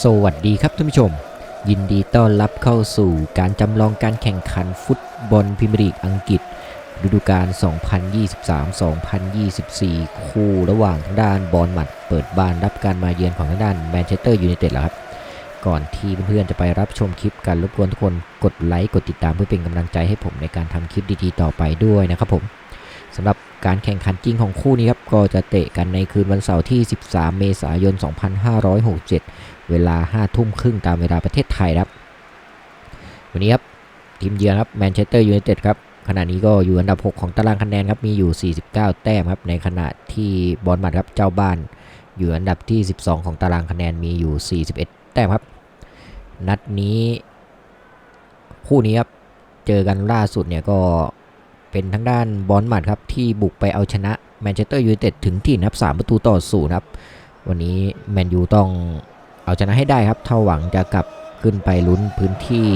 สวัสดีครับท่านผู้ชม ยินดีต้อนรับเข้าสู่การจำลองการแข่งขันฟุตบอลพรีเมียร์ลีกอังกฤษ ฤดูกาล 2023-2024 คู่ระหว่างทางด้านบอลหมัดเปิดบ้านรับการมาเยือนของทางด้านแมนเชสเตอร์ยูไนเต็ดแล้วครับ ก่อนที่เพื่อนๆจะไปรับชมคลิปกันรบกวนทุกคนกดไลค์กดติดตามเพื่อเป็นกำลังใจให้ผมในการทำคลิปดีๆต่อไปด้วยนะครับผม สำหรับการแข่งขันจริงของคู่นี้ครับก็จะเตะกันในคืนวันเสาร์ที่ 13 เมษายน 2567 เวลา 5 ทุ่มครึ่งตามเวลาประเทศไทยครับ วันนี้ครับทีมเยือนครับแมนเชสเตอร์ยูไนเต็ดครับขณะนี้ก็อยู่อันดับ 6 ของตารางคะแนนครับมีอยู่ 49 แต้มครับในขณะที่บอลมัดครับเจ้าบ้าน อยู่อันดับที่ 12 ของตารางคะแนนมีอยู่ 41 แต้มครับ นัดนี้คู่นี้ครับเจอกันล่าสุดเนี่ยก็ เป็นทางด้านบอลมัดครับที่บุกไปเอาชนะแมนเชสเตอร์ยูไนเต็ดถึงที่นะครับ3ประตูต่อศูนย์ครับ วันนี้แมนยูต้องเอาชนะให้ได้ครับถ้าหวังจะกลับขึ้นไปลุ้นพื้นที่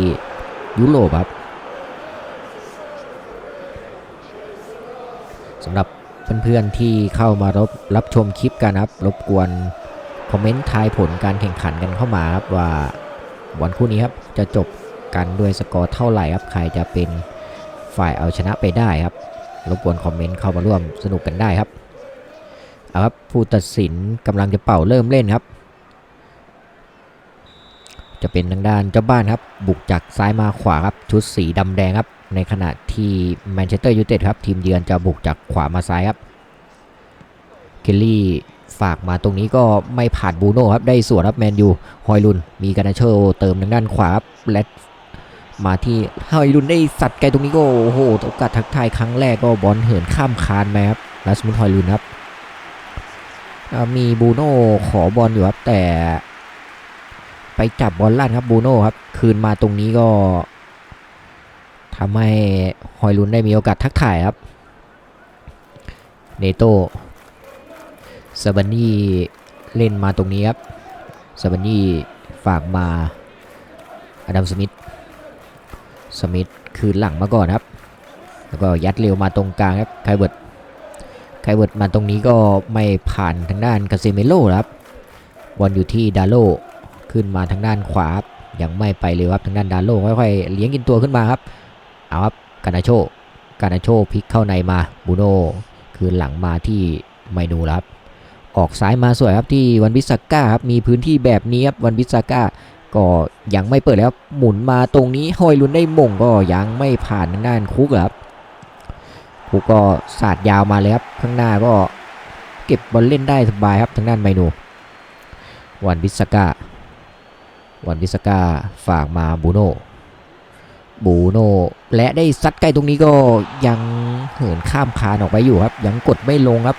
ยุโรปครับสำหรับเพื่อนๆที่เข้ามารับรับชมคลิปกันครับ รบกวนคอมเมนต์ทายผลการแข่งขันกันเข้ามาครับว่าวันคู่นี้ครับจะจบกันด้วยสกอร์เท่าไหร่ครับใครจะเป็น ฝ่ายเอาชนะไปได้ครับรบกวนคอมเมนต์เข้ามาร่วมสนุกกันได้ครับเอาครับผู้ตัดสินกำลังจะเป่าเริ่มเล่นครับ จะเป็นทางด้านเจ้าบ้านครับ บุกจากซ้ายมาขวาครับชุดสีดำแดงครับ ในขณะที่แมนเชสเตอร์ยูไนเต็ดครับทีมเยือนจะบุกจากขวามาซ้ายครับเคลลี่ฝากมาตรงนี้ก็ไม่ผ่านบูโน่ครับได้ส่วนครับแมนยูฮอยลุนมีการนาโชเติมทางด้านขวาครับและ มาที่ฮอยลุนได้สัตว์ไกลตรงนี้ก็โอ้โหโอกาสทักทายครั้งแรกก็บอลเหินข้ามคานมครับลัสมุนฮอยลุนครับมีบูโน่ขอบอลอยู่ครับแต่ ไปจับบอลลั่นครับบูโน่ครับคืนมาตรงนี้ก็ทำให้ฮอยลุนได้มีโอกาสทักถ่ายครับเนโต้ซาบานี่เล่นมาตรงนี้ครับซาบานี่ฝากมาอดัมสมิธ สมิธคืนหลังมาก่อนครับ แล้วก็ยัดเร็วมาตรงกลางครับไคเวิร์ดไคเวิร์ดมาตรงนี้ก็ไม่ผ่านทางด้านคาเซเมโลครับบอลอยู่ที่ดาโลขึ้นมาทางด้านขวาครับยังไม่ไปเลยครับทางด้านดาโลค่อยๆเลี้ยงกินตัวขึ้นมาครับเอาครับกานาโชกานาโชพลิกเข้าในมาบูโน่คืนหลังมาที่ไมนูครับออกซ้ายมาสวยครับที่วันบิสาก้าครับมีพื้นที่แบบนี้ครับวันบิสาก้า ก็ยังไม่เปิดแล้วหมุนมาตรงนี้ฮอยลุนได้มงก็ยังไม่ผ่านทางด้านคุกครับคุกก็สาดยาวมาเลยครับข้างหน้าก็เก็บบอลเล่นได้สบายครับทางด้านไมนูวันบิสก้าวันวิสกาฝากมาบูโนบูโนและได้ซัดใกล้ตรงนี้ก็ยังเหินข้ามคานออกไปอยู่ครับ ยังกดไม่ลงครับ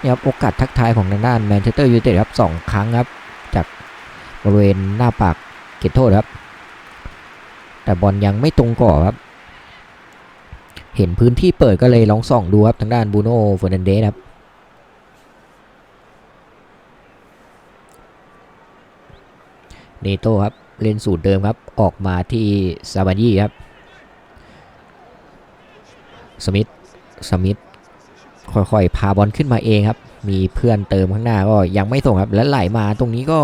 นี่ครับโอกาสทักทายของทางด้านแมนเชสเตอร์ยูไนเต็ดครับสองครั้งครับ จากบริเวณหน้าปาก เขตโทษครับ แต่บอลยังไม่ตรงก่อบครับ เห็นพื้นที่เปิดก็เลยลองส่องดูครับทางด้านบูโน่เฟอร์นันเดสครับเนโต้ครับเล่นสูตรเดิมครับออกมาที่ซาบานี่ครับสมิธสมิธค่อยๆ พาบอลขึ้นมาเองครับ มีเพื่อนเติมข้างหน้าก็ยังไม่ส่งครับ และไหลมาตรงนี้ก็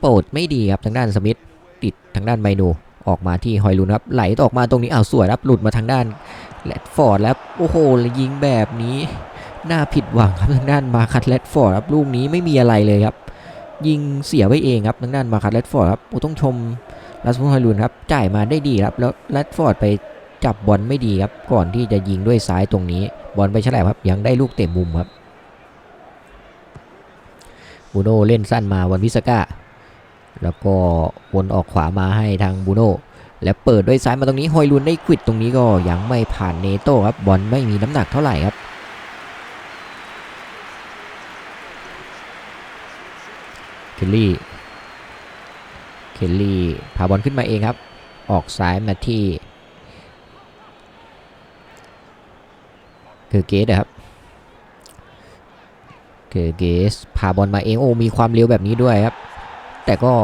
โปรดไม่ดีครับทางด้านสมิธติดทางด้านไมนูออกมาที่ฮอยลุนครับไหลออกมาตรงนี้อ้าวสวยครับหลุดมาทางด้านแรดฟอร์ดแล้วโอ้โหยิงแบบนี้น่าผิดหวังครับทางด้านมาคัตแรดฟอร์ดครับลูกนี้ไม่มีอะไรเลยครับ ยิงเสียไว้เองครับทางด้านมาคัตแรดฟอร์ดครับโอ้ต้องชมลัสมุนฮอยลุนครับจ่ายมาได้ดีครับแล้วแรดฟอร์ดไปจับบอลไม่ดีครับก่อนที่จะยิงด้วยซ้ายตรงนี้ บอลไปฉลับครับยังได้ลูกเตะมุมครับบูโน่เล่นสั้นมาวันวิสก้า แล้วก็วนออกขวามาให้ทางบูโน่แล้วเปิดด้วยซ้ายมาตรงนี้ฮอยลุนได้ควิดตรงนี้ก็ยังไม่ผ่านเนโต้ครับบอลไม่มีน้ำหนักเท่าไหร่ครับเคลลี่เคลลี่พาบอลขึ้นมาเองครับ ออกซ้ายมาที่คือเกสครับคือเกสพาบอลมาเองโอ้มีความเร็วแบบนี้ด้วยครับ แต่ก็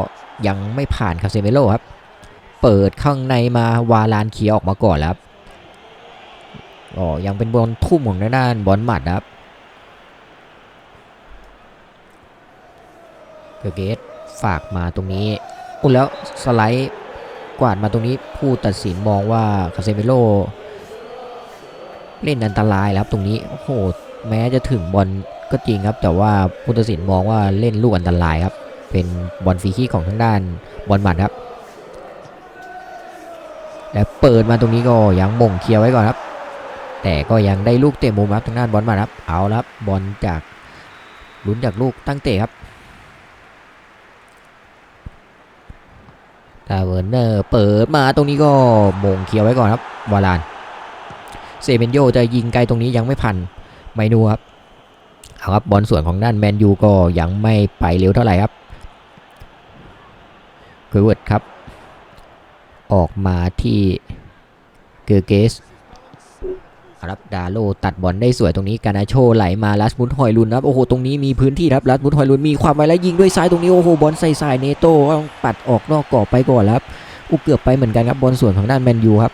ยังไม่ผ่านคาเซเมโลครับ เปิดข้างในมาวาลานเคียออกมาก่อนครับอ๋อยังเป็นบอลทุ่มของด้านบอลหมัดครับเกอร์เกสฝากมาตรงนี้อุ้แล้วสไลด์กวาดมาตรงนี้ผู้ตัดสินมองว่าคาเซเมโลเล่นอันตรายแล้วครับตรงนี้โอ้โหแม้จะถึงบอลก็จริงครับ แต่ว่าผู้ตัดสินมองว่าเล่นลูกอันตรายครับ เป็นบอลฟรีคิกของทางด้านบอลหมัดครับ และเปิดมาตรงนี้ก็ยังมงเคลียร์ไว้ก่อนครับ แต่ก็ยังได้ลูกเตะมุมครับทางด้านบอลหมัดครับ เอาละครับบอลจากลุ้นจากลูกตั้งเตะครับตาเวอร์เนอร์เปิดมาตรงนี้ก็มงเคลียร์ไว้ก่อนครับวาลานเซเมนโยจะยิงไกลตรงนี้ยังไม่พันไมนูครับเอาครับบอลส่วนของด้านแมนยูก็ยังไม่ไปเร็วเท่าไหร่ครับ เกอร์เวิร์ดครับ ออกมาที่เกอร์เกสครับดาโลตัดบอลได้สวยตรงนี้ กานาโชไหลมาลัสมุดหอยลุนครับ โอ้โห ตรงนี้มีพื้นที่ครับลัสมุดหอยลุนมีความไวและยิงด้วยซ้ายตรงนี้ โอ้โห บอลใส่สายเนโต้ต้องปัดออกนอกกรอบไปก่อนครับอุเกือบไปเหมือนกันครับ บอลส่วนของด้านแมนยูครับ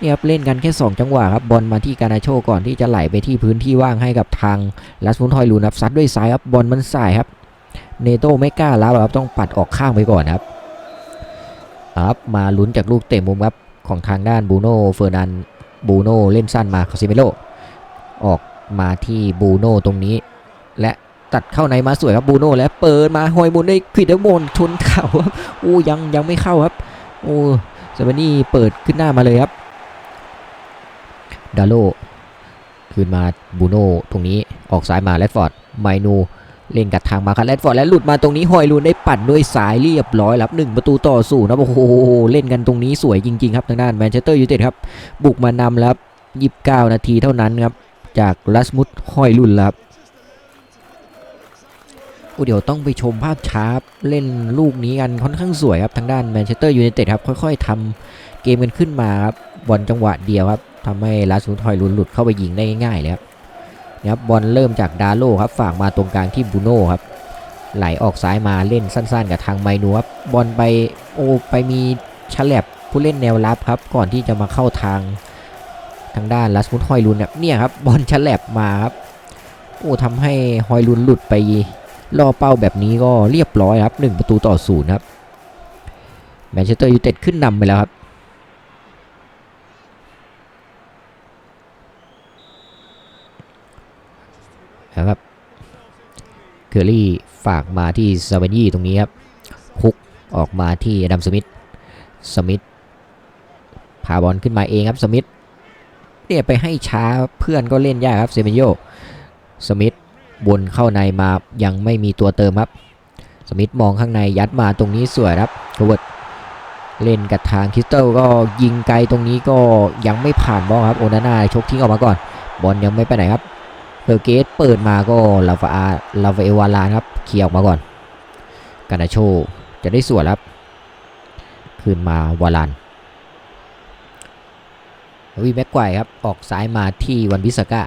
นี่ครับเล่นกันแค่ 2 จังหวะครับบอลมาที่กานาโชก่อนที่จะไหลไปที่พื้นที่ว่างให้กับทางลัสมุดหอยลุนครับซัดด้วยซ้ายครับบอลมันสายครับเนโต้ไม่กล้ารับครับต้องปัดออกข้างไปก่อนครับ ครับมาลุ้นจากลูกเตะมุมครับของทางด้านบูโน่เฟอร์นันบูโน่เล่นสั้นมาคาซิเมโลออกมาที่บูโน่ตรงนี้ และตัดเข้าในมาสวยครับบูโน่และเปิดมาหอยมุนได้ควิดโมนชนเข่าครับโอ้ยังยังไม่เข้าครับโอ้เซาบนี่เปิดขึ้นหน้ามาเลยครับดาโลคืนมาบูโน่ตรงนี้ออกซ้ายมาแรดฟอร์ดไมนู เล่นกัดทางมาคันแรดฟอร์ดและหลุดมาตรงนี้หอยลูนได้ปั่นด้วยสายเรียบร้อยรับหนึ่งประตูต่อศูนย์ครับโอ้โหเล่นกันตรงนี้สวยจริงๆ ครับทางด้านแมนเชสเตอร์ยูไนเต็ดครับ บุกมานำแล้วครับ29นาทีเท่านั้นครับ จากลัสมุดห้อยรุ่นครับโอ้เดี๋ยวต้องไปชมภาพช้ารับเล่นลูกนี้กันค่อนข้างสวยครับทางด้านแมนเชสเตอร์ยูไนเต็ดครับค่อย ๆทำเกมกันขึ้นมาครับบอลจังหวะเดียวครับทำให้ลัสมุดห้อยรุ่นหลุดเข้าไปยิงได้ง่ายๆเลยครับ นะครับบอลเริ่มจากดาโลครับฝากมาตรงกลางที่บูโน่ครับไหลออกซ้ายมาเล่นสั้นๆ กับทางไมนูครับบอลไปโอ้ไปมีฉลับผู้เล่นแนวรับครับ ก่อนที่จะมาเข้าทางทางด้านลัสมุดฮอยลุนเนี่ยเนี่ยครับบอลฉลับมาครับโอ้ทำให้ฮอยลุนหลุดไปล่อเป้าแบบนี้ก็เรียบร้อยครับ 1 ประตูต่อศูนย์ครับแมนเชสเตอร์ยูไนเต็ดขึ้นนำไปแล้วครับ นะครับเคอรี่ฝากมาที่ซาเวนยี่ตรงนี้ครับฮุกออกมาที่ดัมสมิธสมิธพาบอลขึ้นมาเองครับสมิธเนี่ยไปให้ช้าเพื่อนก็เล่นยากครับเซเมนโยสมิธบนเข้าในมายังไม่มีตัวเติมครับ สมิธมองข้างในยัดมาตรงนี้สวยครับโรเวิร์ตเล่นกับทางคริสเตลก็ยิงไกลตรงนี้ก็ยังไม่ผ่านบอลครับโอนาน่าชกทิ้งออกมาก่อน บอลยังไม่ไปไหนครับ เฮอร์เกตเปิดมาก็ลาฟาลาฟาเอวาลานครับเคลียร์ออกมาก่อน กานาโชจะได้สวนครับ คืนมาวาลานวีแม็กไกวครับ ออกซ้ายมาที่วันวิสก้า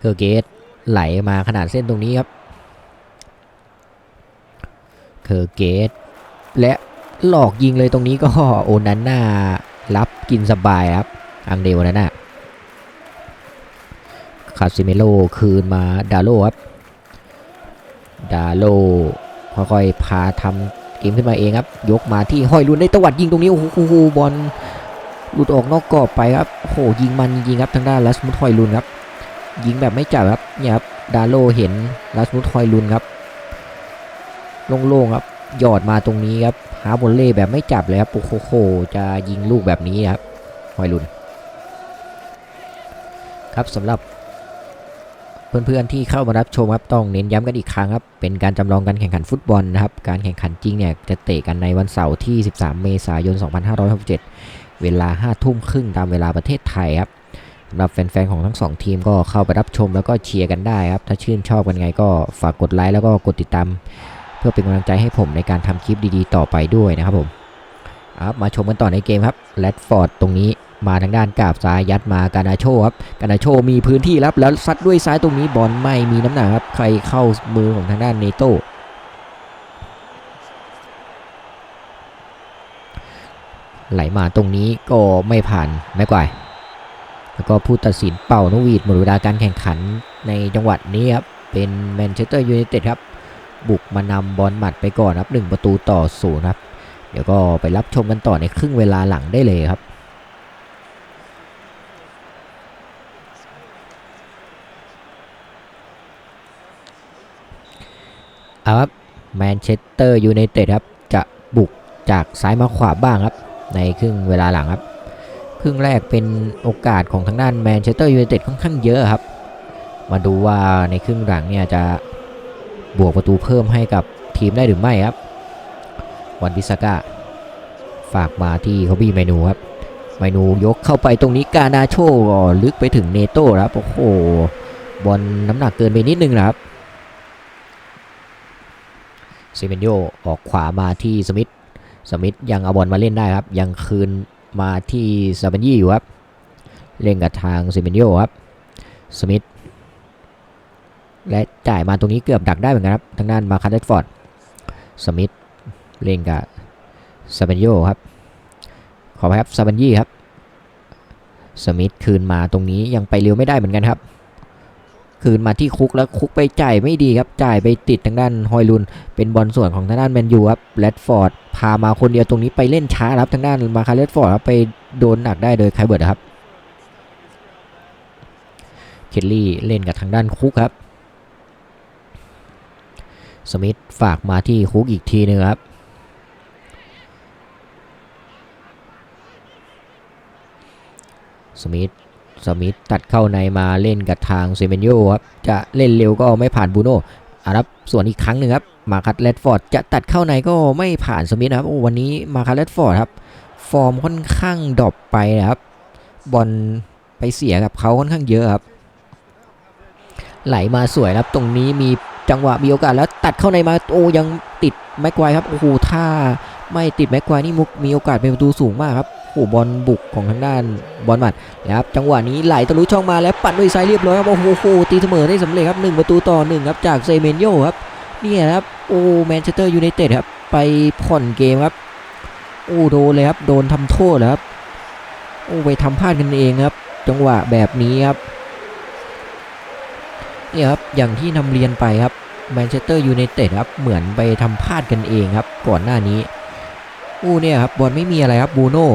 เคอร์เกตไหลมาขนาดเส้นตรงนี้ครับ เคอร์เกต และหลอกยิงเลยตรงนี้ก็โอนันน่ารับกินสบายครับ อังเดวนันน่าคาซิเมโลคืนมาดาโลครับ ดาโลค่อยๆพาทำเกมขึ้นมาเองครับ ยกมาที่ห้อยลุนได้ตวัดยิงตรงนี้ โอ้โหบอลหลุดออกนอกกรอบไปครับโอ้โหยิงมันยิงครับทางด้านลัสมุดห้อยลุนครับ ยิงแบบไม่จับครับเนี่ยครับดาโลเห็นลัสมุดห้อยลุนครับ โล่งๆครับหยอดมาตรงนี้ครับหาบอลเล่แบบไม่จับเลยครับโอ้โหจะยิงลูกแบบนี้ครับหอยลุนครับสำหรับเพื่อนๆที่เข้ามารับชมครับต้องเน้นย้ำกันอีกครั้งครับเป็นการจำลองการแข่งขันฟุตบอลนะครับการแข่งขันจริงเนี่ยจะเตะกันในวันเสาร์ที่ 13 เมษายน 2567 เวลา 5 ทุ่มครึ่งตามเวลาประเทศไทยครับสำหรับแฟนๆของทั้ง 2 ทีมก็เข้าไปรับชมแล้วก็เชียร์กันได้ครับถ้าชื่นชอบกันไงก็ฝากกดไลค์แล้วก็กดติดตาม เพื่อเป็นกำลังใจให้ผมในการทำคลิปดีๆ ต่อไปด้วยนะครับผมครับมาชมกันต่อในเกมครับแรดฟอร์ดตรงนี้มาทางด้านกาบซ้ายยัดมากานาโชครับกานาโชมีพื้นที่รับแล้วซัดด้วยซ้ายตรงนี้บอลไม่มีน้ำหนักครับใครเข้ามือของทางด้านเนโต้ไหลมาตรงนี้ก็ไม่ผ่านแม็กวร์แล้วก็ผู้ตัดสินเป่านกหวีดหมดเวลาการแข่งขันในจังหวัดนี้ครับเป็นแมนเชสเตอร์ยูไนเต็ดครับ บุกมานำบอลหมัดไปก่อนครับหนึ่งประตูต่อศูนย์ครับเดี๋ยวก็ไปรับชมกันต่อในครึ่งเวลาหลังได้เลยครับเอาครับแมนเชสเตอร์ยูไนเต็ดครับจะบุกจากซ้ายมาขวาบ้างครับ ในครึ่งเวลาหลังครับ ครึ่งแรกเป็นโอกาสของทางด้านแมนเชสเตอร์ยูไนเต็ดค่อนข้างเยอะครับ มาดูว่าในครึ่งหลังเนี่ยจะ บวกประตูเพิ่มให้กับทีมได้หรือไม่ครับ วันบิสก้าฝากมาที่เขาบี้เมนูครับเมนูยกเข้าไปตรงนี้กานาโชลึกไปถึงเนโต้ครับโอ้โหบอลน้ำหนักเกินไปนิดนึงนะครับซิเมนโยออกขวามาที่สมิธสมิธยังเอาบอลมาเล่นได้ครับ ยังคืนมาที่ซาบันยี่อยู่ครับ เล่นกับทางซิเมนโยครับ สมิธ และจ่ายมาตรงนี้เกือบดักได้เหมือนกันครับ ทางด้านมาคันเดฟอร์ด สมิธ เล่นกับซาเบนโยครับ ขอไปครับซาเบนยี่ครับ สมิธคืนมาตรงนี้ยังไปเร็วไม่ได้เหมือนกันครับ คืนมาที่คุกแล้วคุกไปจ่ายไม่ดีครับ จ่ายไปติดทางด้านฮอยลุน เป็นบอลส่วนของทางด้านแมนยูครับแรดฟอร์ดพามาคนเดียวตรงนี้ไปเล่นช้าครับทางด้านมาคาเลดฟอร์ดครับไปโดนหนักได้โดยไคเบิร์ดครับ เคลลี่เล่นกับทางด้านคุกครับ สมิธฝากมาที่คุกอีกทีหนึงครับ สมิธ สมิธตัดเข้าในมาเล่นกับทางเซเมนโยครับ จะเล่นเร็วก็ไม่ผ่านบูโน่อารับส่วนอีกครั้งหนึ่งครับ มาคัตเลดฟอร์ดจะตัดเข้าในก็ไม่ผ่านสมิธครับ โอ้วันนี้มาคัตเลดฟอร์ดครับ ฟอร์มค่อนข้างดรอปไปนะครับ บอลไปเสียกับเขาค่อนข้างเยอะครับ ไหลมาสวยครับ ตรงนี้มี จังหวะมีโอกาสแล้วตัดเข้าในมาโอ้ยังติดแม็กควายครับโอ้โหถ้าไม่ติดแม็กควายนี่มุกมีโอกาสเป็นประตูสูงมากครับโอ้บอลบุกของทางด้านบอลหมัดนะครับจังหวะนี้ไหลทะลุช่องมาแล้วปัดด้วยซ้ายเรียบร้อยครับโอ้โหตีเสมอได้สำเร็จครับหนึ่งประตูต่อหนึ่งครับจากเซเมนโยครับเนี่ยครับโอ้แมนเชสเตอร์ยูไนเต็ดครับไปผ่อนเกมครับโอ้โดนเลยครับโดนทำโทษครับโอ้ไปทำพลาดกันเองครับ จังหวะแบบนี้ครับ นี่ครับอย่างที่นำเรียนไปครับแมนเชสเตอร์ยูไนเต็ดครับเหมือนไปทำพลาดกันเองครับก่อนหน้านี้อู้เนี่ยครับบอลไม่มีอะไรครับบูโน่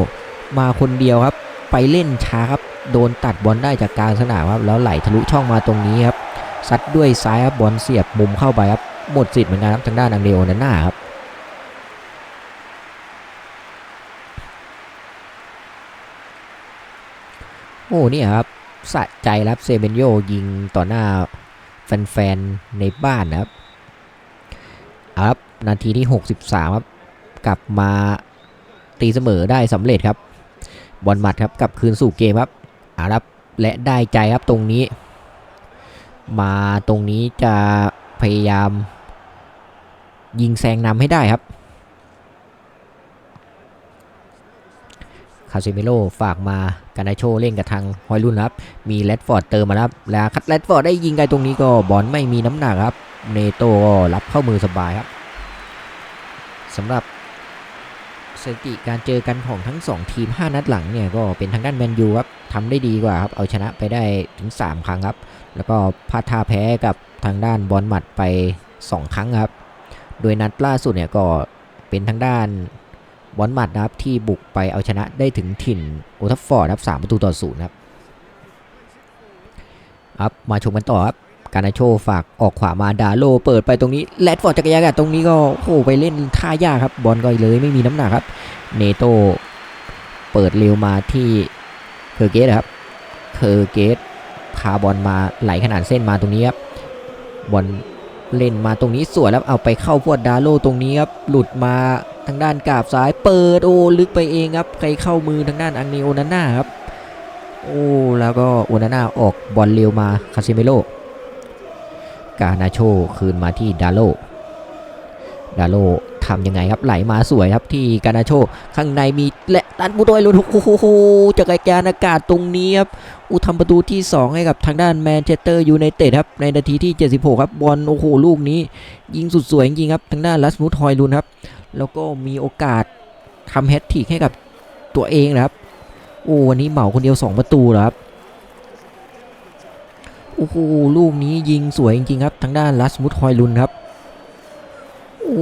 มาคนเดียวครับ ไปเล่นช้าครับโดนตัดบอลได้จากกลารสนามครับแล้วไหลทะลุช่องมาตรงนี้ครับซัดด้วยซ้ายครับบอลเสียบมุมเข้าไปครับหมดสิทธิ์เหมือนกันครับทางด้านอังเดโอนาน่าครับโอ้เนี่ยครับสะใจครับเซเบนโยยิงต่อหน้า แฟนๆ ในบ้านนะครับเอาครับนาทีที่ 63 ครับ กลับมาตีเสมอได้สำเร็จครับ บอลหมัดครับกลับคืนสู่เกมครับเอาครับและได้ใจครับตรงนี้ มาตรงนี้จะพยายามยิงแซงนำให้ได้ครับ คาซิเมโลฝากมาการนาโชเล่นกับทางฮอยลุนครับมีแรดฟอร์ดเติมมาครับแล้วคัดแรดฟอร์ดได้ยิงไกลตรงนี้ก็บอลไม่มีน้ำหนักครับเนโตก็รับเข้ามือสบายครับสำหรับสถิติการเจอกันของทั้ง 2 ทีม 5 นัดหลังเนี่ยก็เป็นทางด้านแมนยูครับทำได้ดีกว่าครับเอาชนะไปได้ถึง 3 ครั้งครับ แล้วก็พลาดท่าแพ้กับทางด้านบอลหมัดไป 2 ครั้งครับ โดยนัดล่าสุดเนี่ยก็เป็นทางด้าน บอลมัดนะครับที่บุกไปเอาชนะได้ถึงถิ่นโอทัฟฟอร์ดครับสามประตูต่อศูนย์ครับครับมาชมกันต่อครับการนาโชฝากออกขวามาดาโลเปิดไปตรงนี้แรดฟอร์ดจักรยานตรงนี้ก็โอ้โหไปเล่นท่ายากครับบอลก็เลยไม่มีน้ำหนักครับเนโตเปิดเร็วมาที่เคอร์เกตครับเคอร์เกตพาบอลมาไหลขนาดเส้นมาตรงนี้ครับบอลเล่นมาตรงนี้สวยแล้วเอาไปเข้าพวดดาโลตรงนี้ครับหลุดมา ทางด้านกาบซ้ายเปิดโอ้ลึกไปเองครับใครเข้ามือทางด้านอังเนโอนาน่าครับโอ้แล้วก็โอนาน่าออกบอลเร็วมาคาซิเมโลกานาโชคืนมาที่ดาโลดาโลทำยังไงครับไหลมาสวยครับที่กานาโชข้างในมีและตันบุตรอยลุนโอ้โหจากรยานอากาศตรงนี้ครับอุทำประตูที่ 2 ให้กับทางด้านแมนเชสเตอร์ยูไนเต็ดครับในนาทีที่ 76 ครับบอลโอ้โหลูกนี้ ยิงสุดสวยจริงครับทางด้านลัสมุทฮอยลุนครับ แล้วก็มีโอกาสทำแฮตทริกให้กับตัวเองนะครับโอ้วันนี้เหมาคนเดียว 2 ประตูครับโอ้โหลูกนี้ยิงสวยจริงๆครับทางด้านลัสมุดฮอยลุนครับโอ้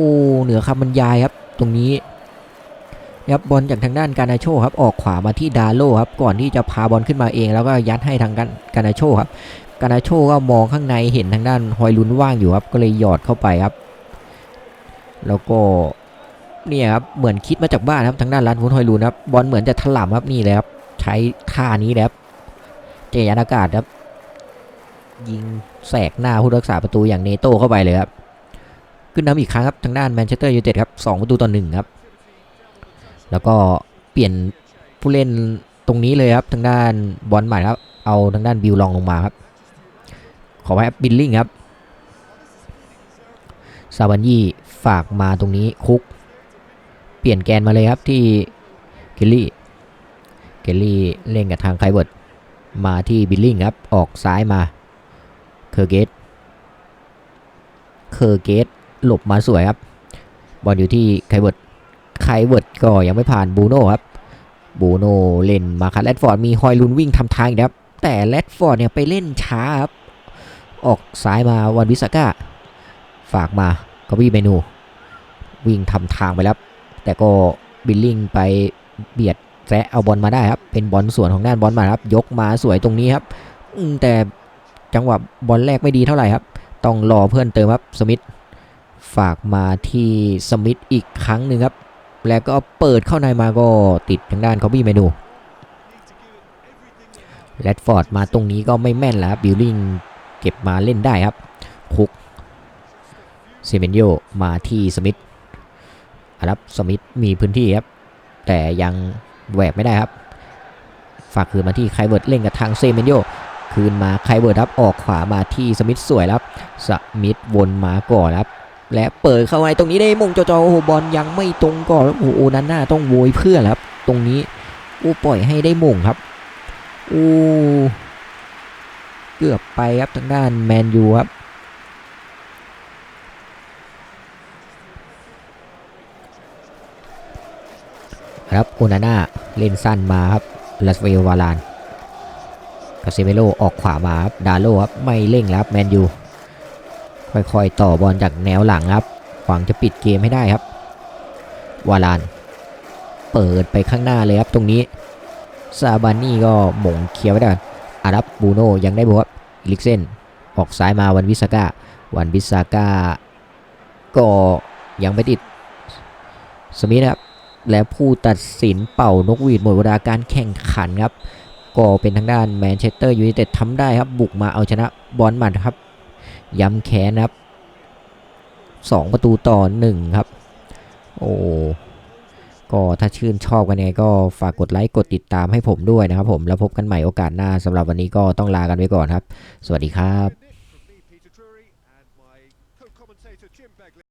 เหนือคำบรรยายครับตรงนี้ครับบอลจากทางด้านการนาโชครับออกขวามาที่ดาโลครับก่อนที่จะพาบอลขึ้นมาเอง แล้วก็ยัดให้ทางการการนาโชครับการนาโชก็มองข้างในเห็นทางด้านฮอยลุนว่างอยู่ครับก็เลยหยอดเข้าไปครับ แล้วก็ เนี่ยครับเหมือนคิดมาจากบ้านครับทางด้านรันฟุนฮอยลุนครับบอลเหมือนจะถล่ำครับนี่เลยครับใช้ท่านี้เลยครับเจยันอากาศครับ ยิงแสกหน้าผู้รักษาประตูอย่างเนโต้เข้าไปเลยครับขึ้นนำอีกครั้งครับทางด้านแมนเชสเตอร์ยูไนเต็ดครับสองประตูต่อหนึ่งครับ แล้วก็เปลี่ยนผู้เล่นตรงนี้เลยครับทางด้านบอลใหม่ครับ เอาทางด้านบิวลองลงมาครับ ขอไว้บิลลิงครับซาบันยี่ฝากมาตรงนี้คุก เปลี่ยนแกนมาเลยครับที่เกลลี่ เกลลี่เล่นกับทางไคเวิร์ดมาที่บิลลิงครับ ออกซ้ายมา เคอร์เกต เคอร์เกตหลบมาสวยครับ บอลอยู่ที่ไคเวิร์ด ไคเวิร์ดก็ยังไม่ผ่านบูโน่ครับ บูโน่เล่นมาคัดแรดฟอร์ดมีฮอยลุนวิ่งทำทางอีกครับ แต่แรดฟอร์ดเนี่ยไปเล่นช้าครับ ออกซ้ายมาวันวิสก้า ฝากมาก็วี่เมนู วิ่งทำทางไปแล้ว แต่ก็บิลลิงไปเบียดแซะเอาบอลมาได้ครับ เป็นบอลส่วนของด้านบอลมาครับ ยกมาสวยตรงนี้ครับแต่จังหวะบอลแรกไม่ดีเท่าไหร่ครับ ต้องรอเพื่อนเติมครับสมิธฝากมาที่สมิธอีกครั้งหนึ่งครับ แล้วก็เปิดเข้าในมาก็ติดทางด้านคอบี้เมนูแรดฟอร์ดมาตรงนี้ก็ไม่แม่นแล้วครับบิลลิงเก็บมาเล่นได้ครับคุกเซเมนโยมาที่สมิธ ครับสมิธมีพื้นที่ครับ แต่ยังแหวกไม่ได้ครับ ฝากคืนมาที่ไคเวิร์ดเล่นกับทางเซเมนโยคืนมาไคเวิร์ดครับออกขวามาที่สมิธสวยครับ สมิธวนมาก่อนครับ และเปิดเข้าไปตรงนี้ได้มงจอจอโอ้โหบอลยังไม่ตรงก่อนครับโอ้โหนันหน้าต้องโวยเพื่อนครับ ตรงนี้โอ้ปล่อยให้ได้มงครับโอ้เกือบไปครับทางด้านแมนยูครับ ครับโอนาน่าเล่นสั้นมาครับลาสเวลวาลานกาเซเมโลออกขวามาครับดาโลครับไม่เร่งแล้วครับแมนยูค่อยๆต่อบอลจากแนวหลังครับหวังจะปิดเกมให้ได้ครับ วาลาน เปิดไปข้างหน้าเลยครับตรงนี้ซาบานี่ก็หม่งเคลียร์ไว้ได้ก่อนอารับบูโนยังได้บอลครับลิกเซนออกซ้ายมาวันวิสาก้าวันวิสาก้าก็ยังไม่ติดสมิธครับ และผู้ตัดสินเป่านกหวีดหมดเวลาการแข่งขันครับ ก็เป็นทางด้านแมนเชสเตอร์ยูไนเต็ดทำได้ครับ บุกมาเอาชนะบอลมัดครับ ย้ำแค้นครับ2ประตูต่อ1ครับ โอ้ก็ถ้าชื่นชอบกันเนี่ยก็ฝากกดไลค์กดติดตามให้ผมด้วยนะครับผมแล้วพบกันใหม่โอกาสหน้าสำหรับวันนี้ก็ต้องลากันไว้ก่อนครับ สวัสดีครับ